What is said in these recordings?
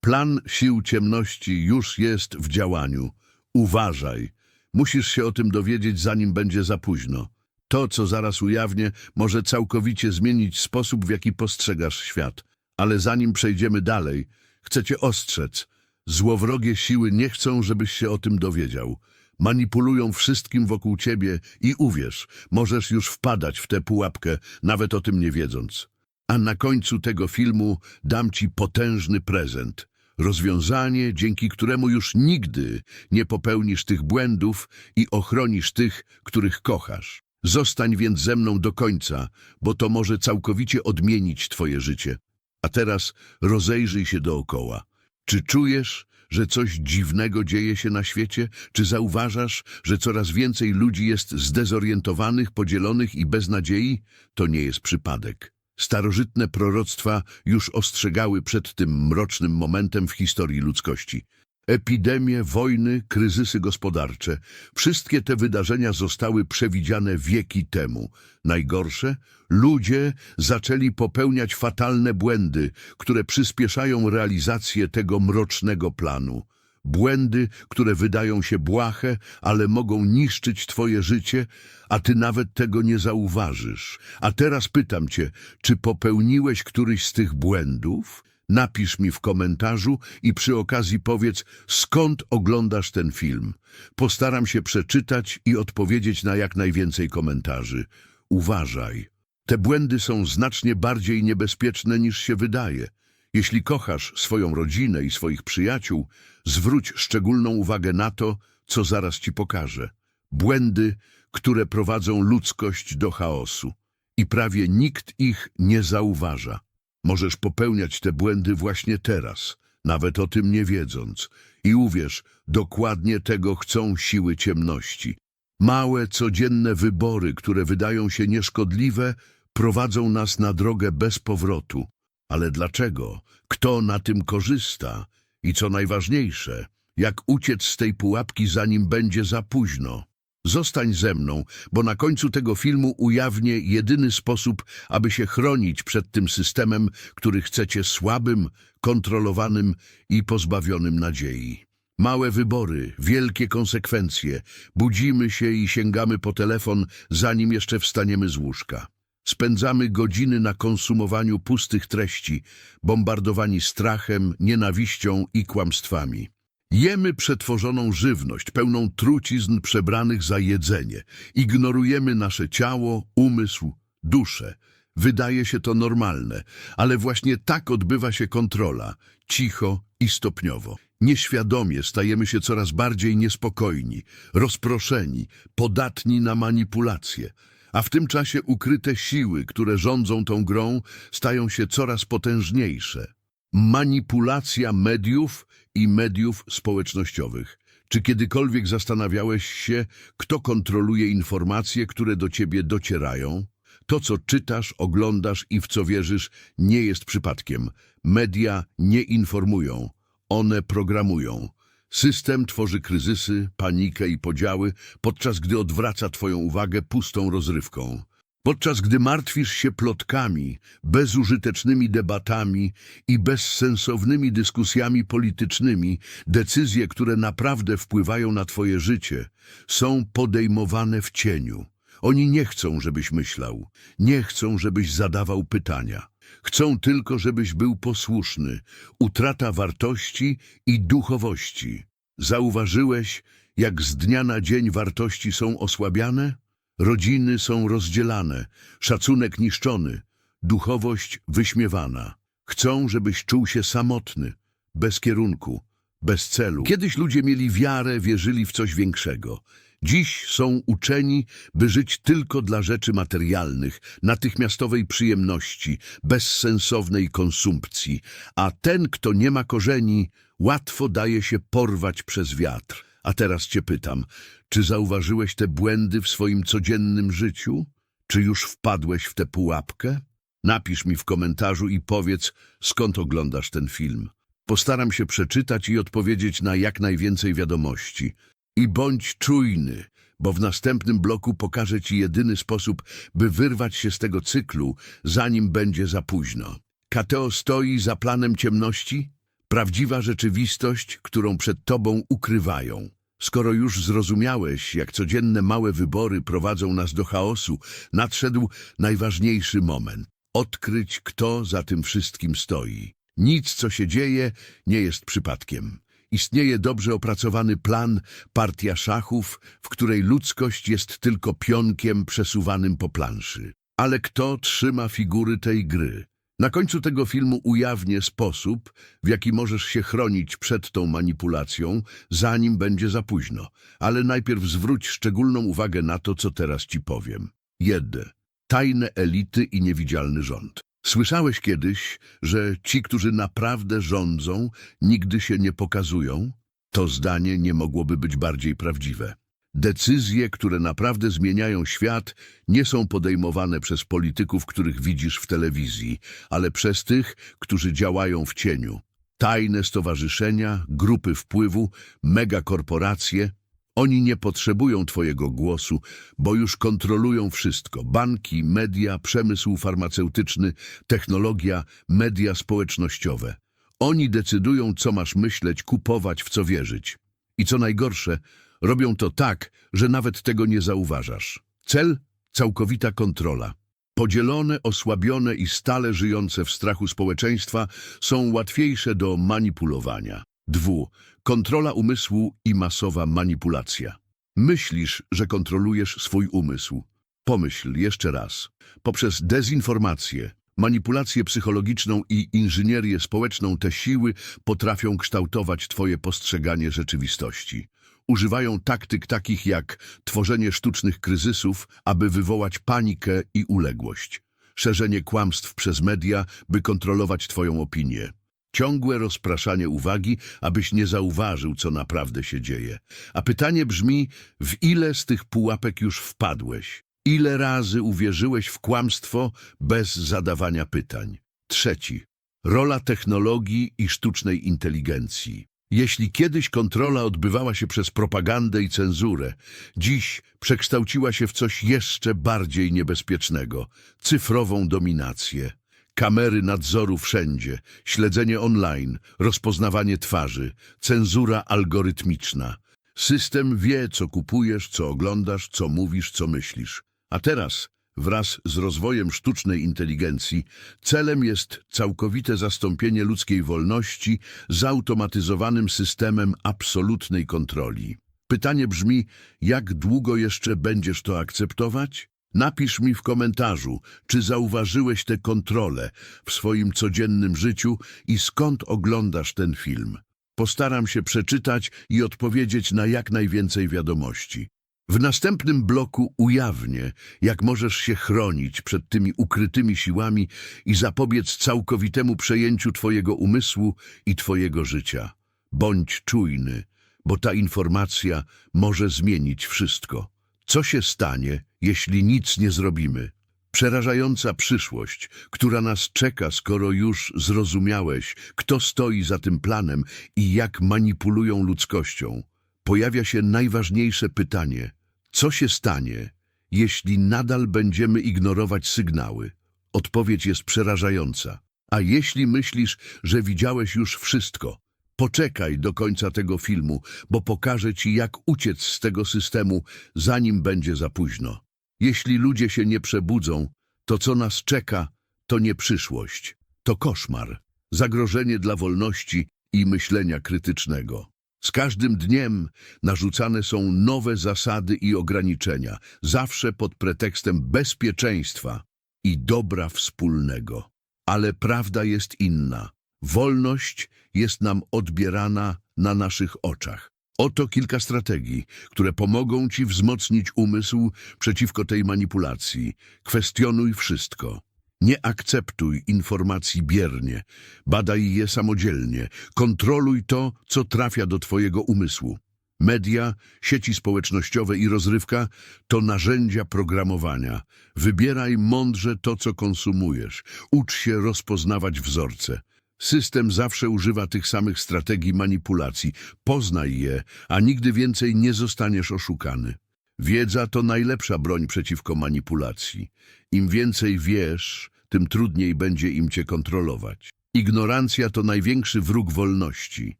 Plan sił ciemności już jest w działaniu. Uważaj. Musisz się o tym dowiedzieć, zanim będzie za późno. To, co zaraz ujawnię, może całkowicie zmienić sposób, w jaki postrzegasz świat. Ale zanim przejdziemy dalej, chcę cię ostrzec. Złowrogie siły nie chcą, żebyś się o tym dowiedział. Manipulują wszystkim wokół ciebie i uwierz, możesz już wpadać w tę pułapkę, nawet o tym nie wiedząc. A na końcu tego filmu dam ci potężny prezent. Rozwiązanie, dzięki któremu już nigdy nie popełnisz tych błędów i ochronisz tych, których kochasz. Zostań więc ze mną do końca, bo to może całkowicie odmienić twoje życie. A teraz rozejrzyj się dookoła. Czy czujesz, że coś dziwnego dzieje się na świecie? Czy zauważasz, że coraz więcej ludzi jest zdezorientowanych, podzielonych i bez nadziei? To nie jest przypadek. Starożytne proroctwa już ostrzegały przed tym mrocznym momentem w historii ludzkości. Epidemie, wojny, kryzysy gospodarcze. Wszystkie te wydarzenia zostały przewidziane wieki temu. Najgorsze? Ludzie zaczęli popełniać fatalne błędy, które przyspieszają realizację tego mrocznego planu. Błędy, które wydają się błahe, ale mogą niszczyć twoje życie, a ty nawet tego nie zauważysz. A teraz pytam cię, czy popełniłeś któryś z tych błędów? Napisz mi w komentarzu i przy okazji powiedz, skąd oglądasz ten film. Postaram się przeczytać i odpowiedzieć na jak najwięcej komentarzy. Uważaj. Te błędy są znacznie bardziej niebezpieczne niż się wydaje. Jeśli kochasz swoją rodzinę i swoich przyjaciół, zwróć szczególną uwagę na to, co zaraz ci pokażę. Błędy, które prowadzą ludzkość do chaosu. I prawie nikt ich nie zauważa. Możesz popełniać te błędy właśnie teraz, nawet o tym nie wiedząc. I uwierz, dokładnie tego chcą siły ciemności. Małe, codzienne wybory, które wydają się nieszkodliwe, prowadzą nas na drogę bez powrotu. Ale dlaczego? Kto na tym korzysta? I co najważniejsze, jak uciec z tej pułapki, zanim będzie za późno? Zostań ze mną, bo na końcu tego filmu ujawnię jedyny sposób, aby się chronić przed tym systemem, który chcecie słabym, kontrolowanym i pozbawionym nadziei. Małe wybory, wielkie konsekwencje. Budzimy się i sięgamy po telefon, zanim jeszcze wstaniemy z łóżka. Spędzamy godziny na konsumowaniu pustych treści, bombardowani strachem, nienawiścią i kłamstwami. Jemy przetworzoną żywność, pełną trucizn przebranych za jedzenie. Ignorujemy nasze ciało, umysł, duszę. Wydaje się to normalne, ale właśnie tak odbywa się kontrola, cicho i stopniowo. Nieświadomie stajemy się coraz bardziej niespokojni, rozproszeni, podatni na manipulacje. A w tym czasie ukryte siły, które rządzą tą grą, stają się coraz potężniejsze. Manipulacja mediów i mediów społecznościowych. Czy kiedykolwiek zastanawiałeś się, kto kontroluje informacje, które do ciebie docierają? To, co czytasz, oglądasz i w co wierzysz, nie jest przypadkiem. Media nie informują, one programują. System tworzy kryzysy, panikę i podziały, podczas gdy odwraca twoją uwagę pustą rozrywką. Podczas gdy martwisz się plotkami, bezużytecznymi debatami i bezsensownymi dyskusjami politycznymi, decyzje, które naprawdę wpływają na twoje życie, są podejmowane w cieniu. Oni nie chcą, żebyś myślał, nie chcą, żebyś zadawał pytania. Chcą tylko, żebyś był posłuszny. Utrata wartości i duchowości. Zauważyłeś, jak z dnia na dzień wartości są osłabiane? Rodziny są rozdzielane, szacunek niszczony, duchowość wyśmiewana. Chcą, żebyś czuł się samotny, bez kierunku, bez celu. Kiedyś ludzie mieli wiarę, wierzyli w coś większego. Dziś są uczeni, by żyć tylko dla rzeczy materialnych, natychmiastowej przyjemności, bezsensownej konsumpcji, a ten, kto nie ma korzeni, łatwo daje się porwać przez wiatr. A teraz cię pytam, czy zauważyłeś te błędy w swoim codziennym życiu? Czy już wpadłeś w tę pułapkę? Napisz mi w komentarzu i powiedz, skąd oglądasz ten film. Postaram się przeczytać i odpowiedzieć na jak najwięcej wiadomości. I bądź czujny, bo w następnym bloku pokażę Ci jedyny sposób, by wyrwać się z tego cyklu, zanim będzie za późno. Kateo stoi za planem ciemności? Prawdziwa rzeczywistość, którą przed tobą ukrywają. Skoro już zrozumiałeś, jak codzienne małe wybory prowadzą nas do chaosu, nadszedł najważniejszy moment. Odkryć, kto za tym wszystkim stoi. Nic, co się dzieje, nie jest przypadkiem. Istnieje dobrze opracowany plan, partia szachów, w której ludzkość jest tylko pionkiem przesuwanym po planszy. Ale kto trzyma figury tej gry? Na końcu tego filmu ujawnię sposób, w jaki możesz się chronić przed tą manipulacją, zanim będzie za późno. Ale najpierw zwróć szczególną uwagę na to, co teraz ci powiem. 1. Tajne elity i niewidzialny rząd. Słyszałeś kiedyś, że ci, którzy naprawdę rządzą, nigdy się nie pokazują? To zdanie nie mogłoby być bardziej prawdziwe. Decyzje, które naprawdę zmieniają świat, nie są podejmowane przez polityków, których widzisz w telewizji, ale przez tych, którzy działają w cieniu. Tajne stowarzyszenia, grupy wpływu, megakorporacje. Oni nie potrzebują twojego głosu, bo już kontrolują wszystko. Banki, media, przemysł farmaceutyczny, technologia, media społecznościowe. Oni decydują, co masz myśleć, kupować, w co wierzyć. I co najgorsze, robią to tak, że nawet tego nie zauważasz. Cel? Całkowita kontrola. Podzielone, osłabione i stale żyjące w strachu społeczeństwa są łatwiejsze do manipulowania. Dwu. Kontrola umysłu i masowa manipulacja. Myślisz, że kontrolujesz swój umysł. Pomyśl jeszcze raz. Poprzez dezinformację, manipulację psychologiczną i inżynierię społeczną te siły potrafią kształtować twoje postrzeganie rzeczywistości. Używają taktyk takich jak tworzenie sztucznych kryzysów, aby wywołać panikę i uległość. Szerzenie kłamstw przez media, by kontrolować twoją opinię. Ciągłe rozpraszanie uwagi, abyś nie zauważył, co naprawdę się dzieje. A pytanie brzmi, w ile z tych pułapek już wpadłeś? Ile razy uwierzyłeś w kłamstwo bez zadawania pytań? Trzeci. Rola technologii i sztucznej inteligencji. Jeśli kiedyś kontrola odbywała się przez propagandę i cenzurę, dziś przekształciła się w coś jeszcze bardziej niebezpiecznego cyfrową dominację. Kamery nadzoru wszędzie, śledzenie online, rozpoznawanie twarzy, cenzura algorytmiczna. System wie, co kupujesz, co oglądasz, co mówisz, co myślisz. A teraz, wraz z rozwojem sztucznej inteligencji, celem jest całkowite zastąpienie ludzkiej wolności zautomatyzowanym systemem absolutnej kontroli. Pytanie brzmi, jak długo jeszcze będziesz to akceptować? Napisz mi w komentarzu, czy zauważyłeś tę kontrolę w swoim codziennym życiu i skąd oglądasz ten film. Postaram się przeczytać i odpowiedzieć na jak najwięcej wiadomości. W następnym bloku ujawnię, jak możesz się chronić przed tymi ukrytymi siłami i zapobiec całkowitemu przejęciu Twojego umysłu i Twojego życia. Bądź czujny, bo ta informacja może zmienić wszystko. Co się stanie, jeśli nic nie zrobimy? Przerażająca przyszłość, która nas czeka, skoro już zrozumiałeś, kto stoi za tym planem i jak manipulują ludzkością. Pojawia się najważniejsze pytanie. Co się stanie, jeśli nadal będziemy ignorować sygnały? Odpowiedź jest przerażająca. A jeśli myślisz, że widziałeś już wszystko, poczekaj do końca tego filmu, bo pokażę ci, jak uciec z tego systemu, zanim będzie za późno. Jeśli ludzie się nie przebudzą, to co nas czeka, to nie przyszłość, to koszmar, zagrożenie dla wolności i myślenia krytycznego. Z każdym dniem narzucane są nowe zasady i ograniczenia, zawsze pod pretekstem bezpieczeństwa i dobra wspólnego. Ale prawda jest inna. Wolność jest nam odbierana na naszych oczach. Oto kilka strategii, które pomogą Ci wzmocnić umysł przeciwko tej manipulacji. Kwestionuj wszystko. Nie akceptuj informacji biernie, badaj je samodzielnie, kontroluj to, co trafia do Twojego umysłu. Media, sieci społecznościowe i rozrywka to narzędzia programowania. Wybieraj mądrze to, co konsumujesz. Ucz się rozpoznawać wzorce. System zawsze używa tych samych strategii manipulacji. Poznaj je, a nigdy więcej nie zostaniesz oszukany. Wiedza to najlepsza broń przeciwko manipulacji. Im więcej wiesz, tym trudniej będzie im cię kontrolować. Ignorancja to największy wróg wolności.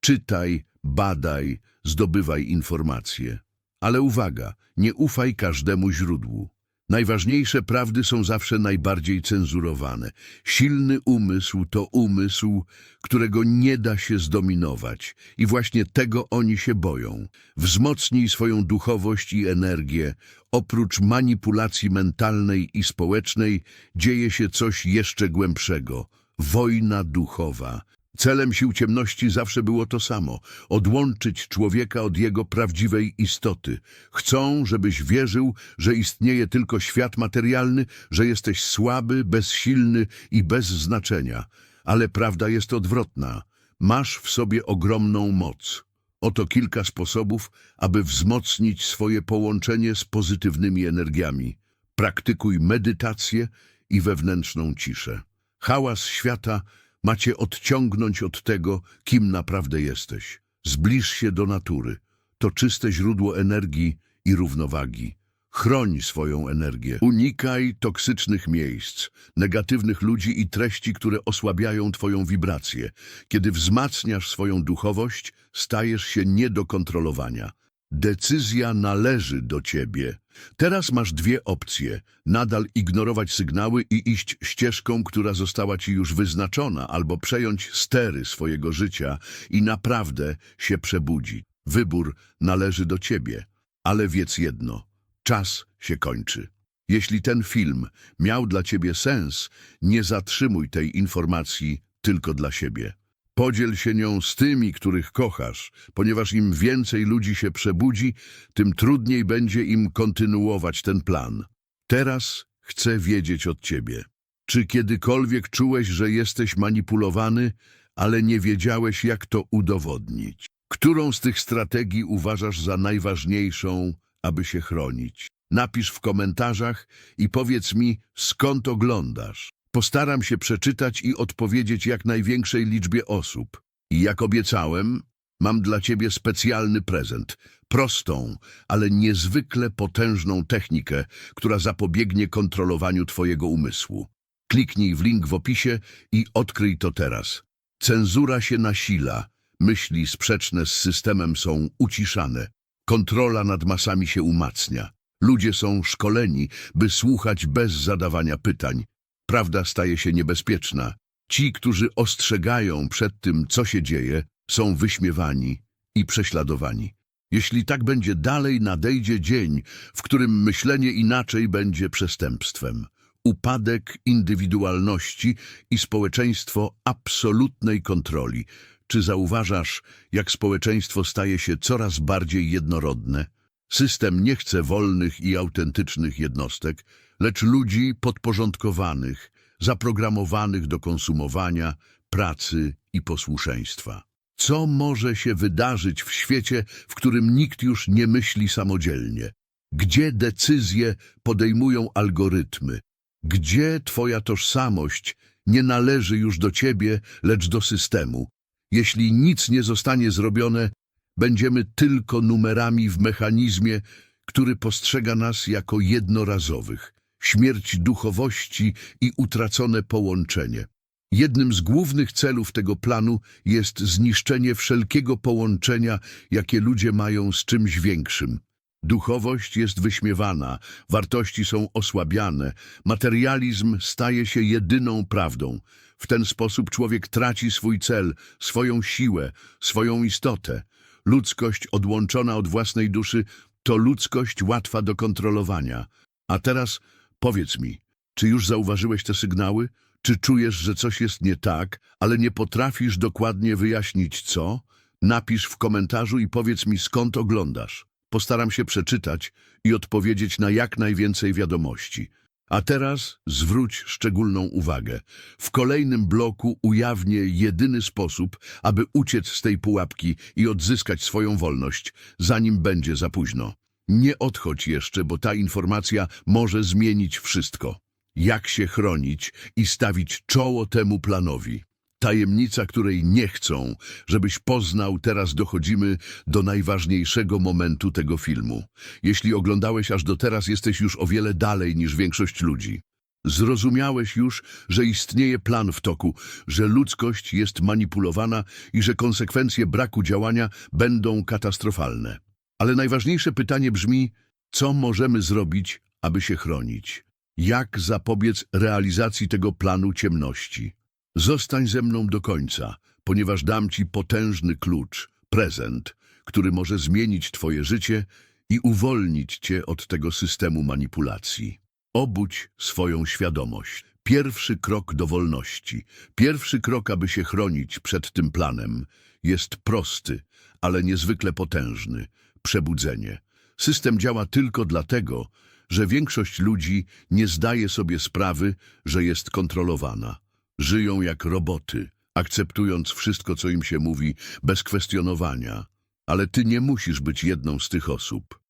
Czytaj, badaj, zdobywaj informacje. Ale uwaga, nie ufaj każdemu źródłu. Najważniejsze prawdy są zawsze najbardziej cenzurowane. Silny umysł to umysł, którego nie da się zdominować i właśnie tego oni się boją. Wzmocnij swoją duchowość i energię. Oprócz manipulacji mentalnej i społecznej dzieje się coś jeszcze głębszego. Wojna duchowa. Celem sił ciemności zawsze było to samo – odłączyć człowieka od jego prawdziwej istoty. Chcą, żebyś wierzył, że istnieje tylko świat materialny, że jesteś słaby, bezsilny i bez znaczenia. Ale prawda jest odwrotna. Masz w sobie ogromną moc. Oto kilka sposobów, aby wzmocnić swoje połączenie z pozytywnymi energiami. Praktykuj medytację i wewnętrzną ciszę. Hałas świata macie odciągnąć od tego, kim naprawdę jesteś. Zbliż się do natury. To czyste źródło energii i równowagi. Chroń swoją energię. Unikaj toksycznych miejsc, negatywnych ludzi i treści, które osłabiają twoją wibrację. Kiedy wzmacniasz swoją duchowość, stajesz się nie do kontrolowania. Decyzja należy do ciebie. Teraz masz dwie opcje. Nadal ignorować sygnały i iść ścieżką, która została ci już wyznaczona, albo przejąć stery swojego życia i naprawdę się przebudzić. Wybór należy do ciebie. Ale wiedz jedno. Czas się kończy. Jeśli ten film miał dla ciebie sens, nie zatrzymuj tej informacji tylko dla siebie. Podziel się nią z tymi, których kochasz, ponieważ im więcej ludzi się przebudzi, tym trudniej będzie im kontynuować ten plan. Teraz chcę wiedzieć od ciebie. Czy kiedykolwiek czułeś, że jesteś manipulowany, ale nie wiedziałeś, jak to udowodnić? Którą z tych strategii uważasz za najważniejszą, aby się chronić? Napisz w komentarzach i powiedz mi, skąd oglądasz. Postaram się przeczytać i odpowiedzieć jak największej liczbie osób. I jak obiecałem, mam dla ciebie specjalny prezent. Prostą, ale niezwykle potężną technikę, która zapobiegnie kontrolowaniu twojego umysłu. Kliknij w link w opisie i odkryj to teraz. Cenzura się nasila, myśli sprzeczne z systemem są uciszane, kontrola nad masami się umacnia. Ludzie są szkoleni, by słuchać bez zadawania pytań. Prawda staje się niebezpieczna. Ci, którzy ostrzegają przed tym, co się dzieje, są wyśmiewani i prześladowani. Jeśli tak będzie dalej, nadejdzie dzień, w którym myślenie inaczej będzie przestępstwem. Upadek indywidualności i społeczeństwo absolutnej kontroli. Czy zauważasz, jak społeczeństwo staje się coraz bardziej jednorodne? System nie chce wolnych i autentycznych jednostek, lecz ludzi podporządkowanych, zaprogramowanych do konsumowania, pracy i posłuszeństwa. Co może się wydarzyć w świecie, w którym nikt już nie myśli samodzielnie? Gdzie decyzje podejmują algorytmy? Gdzie twoja tożsamość nie należy już do ciebie, lecz do systemu? Jeśli nic nie zostanie zrobione, będziemy tylko numerami w mechanizmie, który postrzega nas jako jednorazowych śmierć duchowości i utracone połączenie. Jednym z głównych celów tego planu jest zniszczenie wszelkiego połączenia, jakie ludzie mają z czymś większym. Duchowość jest wyśmiewana, wartości są osłabiane, materializm staje się jedyną prawdą. W ten sposób człowiek traci swój cel, swoją siłę, swoją istotę. Ludzkość odłączona od własnej duszy to ludzkość łatwa do kontrolowania. A teraz Powiedz mi, czy już zauważyłeś te sygnały? Czy czujesz, że coś jest nie tak, ale nie potrafisz dokładnie wyjaśnić co? Napisz w komentarzu i powiedz mi skąd oglądasz. Postaram się przeczytać i odpowiedzieć na jak najwięcej wiadomości. A teraz zwróć szczególną uwagę. W kolejnym bloku ujawnię jedyny sposób, aby uciec z tej pułapki i odzyskać swoją wolność, zanim będzie za późno. Nie odchodź jeszcze, bo ta informacja może zmienić wszystko. Jak się chronić i stawić czoło temu planowi. Tajemnica, której nie chcą, żebyś poznał, teraz dochodzimy do najważniejszego momentu tego filmu. Jeśli oglądałeś aż do teraz, jesteś już o wiele dalej niż większość ludzi. Zrozumiałeś już, że istnieje plan w toku, że ludzkość jest manipulowana i że konsekwencje braku działania będą katastrofalne. Ale najważniejsze pytanie brzmi, co możemy zrobić, aby się chronić? Jak zapobiec realizacji tego planu ciemności? Zostań ze mną do końca, ponieważ dam ci potężny klucz, prezent, który może zmienić twoje życie i uwolnić cię od tego systemu manipulacji. Obudź swoją świadomość. Pierwszy krok do wolności, pierwszy krok, aby się chronić przed tym planem, jest prosty, ale niezwykle potężny przebudzenie. System działa tylko dlatego, że większość ludzi nie zdaje sobie sprawy, że jest kontrolowana. Żyją jak roboty, akceptując wszystko, co im się mówi, bez kwestionowania. Ale ty nie musisz być jedną z tych osób.